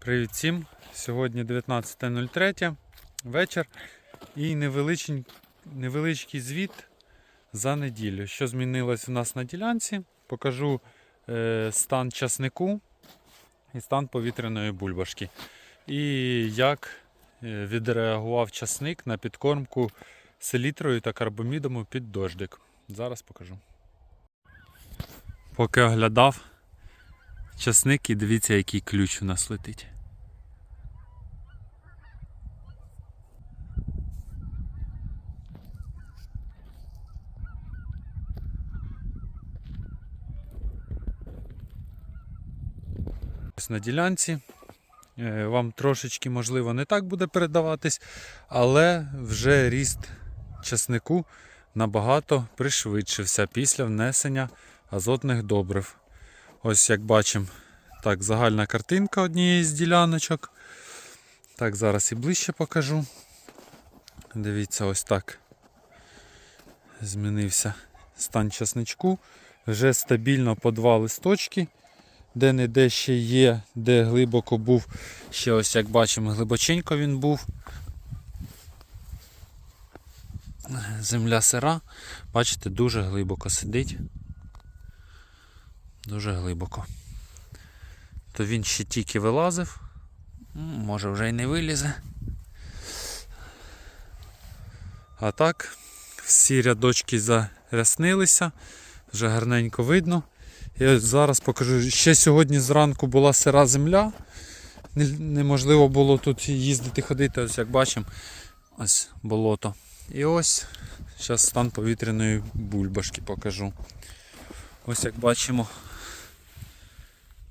Привіт всім! Сьогодні 19.03 вечір і невеличкий, невеличкий звіт за неділю. Що змінилось у нас на ділянці? Покажу е, стан часнику і стан повітряної бульбашки. І як е, відреагував часник на підкормку селітрою та карбомідом під дождик. Зараз покажу. Поки оглядав часник і дивіться, який ключ у нас летить. На ділянці. Е, Вам трошечки, можливо, не так буде передаватись, але вже ріст часнику набагато пришвидшився після внесення азотних добрив. Ось як бачимо, так, загальна картинка однієї з діляночок. Так, зараз і ближче покажу. Дивіться, ось так. Змінився стан часничку. Вже стабільно по два листочки. Де не де ще є, де глибоко був. Ще ось як бачимо, глибоченько він був. Земля сира. Бачите, дуже глибоко сидить. Дуже глибоко. То він ще тільки вилазив. Може вже й не вилізе. А так, всі рядочки заряснилися, вже гарненько видно. Ось зараз покажу. Ще сьогодні зранку була сира земля. Неможливо було тут їздити, ходити, ось як бачимо, ось болото. І ось зараз стан повітряної бульбашки покажу. Ось як бачимо,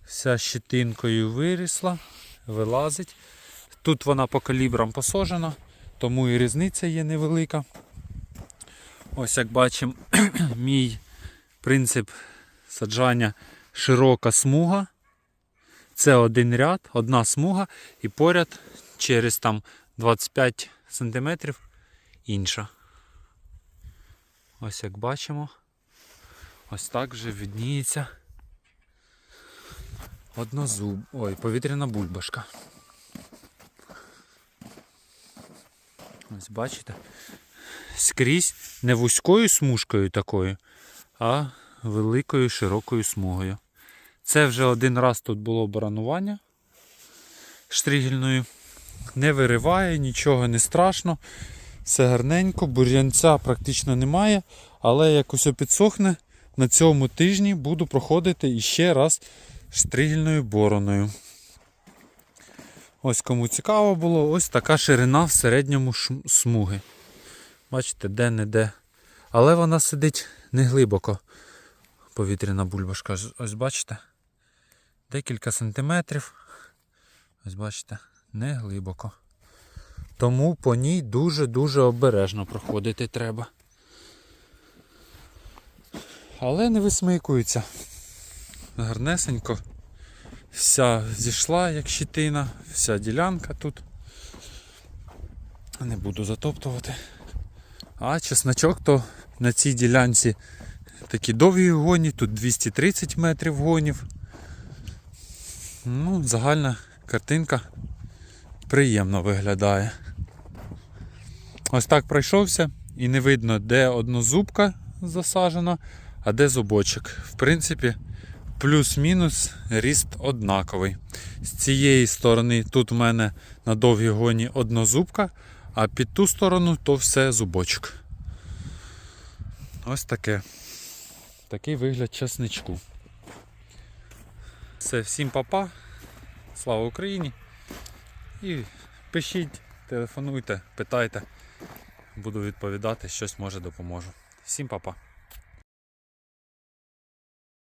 вся щетинкою вирісла, вилазить. Тут вона по калібрам посажена, тому і різниця є невелика. Ось як бачимо, мій принцип саджання широка смуга. Це один ряд, одна смуга, і поряд через там 25 см інша. Ось як бачимо, ось так вже відніється однозуб. Ой, повітряна бульбашка. Ось бачите? Скрізь не вузькою смужкою такою, а великою широкою смугою. Це вже один раз тут було баранування штригельною. Не вириває, нічого не страшно. Все гарненько, бур'янця практично немає, але як усе підсохне, на цьому тижні буду проходити іще раз штригельною бороною. Ось кому цікаво було, ось така ширина в середньому смуги. Бачите, де-не-де. Але вона сидить не глибоко. Повітряна бульбашка. Ось- бачите? Декілька сантиметрів. Ось бачите, не глибоко. Тому по ній дуже-дуже обережно проходити треба. Але не висмикується. Гарнесенько. Вся зійшла, як щитина, вся ділянка тут. Не буду затоптувати. А чесночок то на цій ділянці такі довгі гоні, тут 230 метрів гонів. Ну, загальна картинка приємно виглядає. Ось так пройшовся і не видно, де однозубка засаджена, а де зубочок. В принципі, плюс-мінус ріст однаковий. З цієї сторони тут в мене на довгій гоні однозубка, а під ту сторону то все зубочок. Ось таке. Такий вигляд часничку. Все, всім папа. Слава Україні. І пишіть, телефонуйте, питайте. Буду відповідати, щось може допоможу. Всім папа.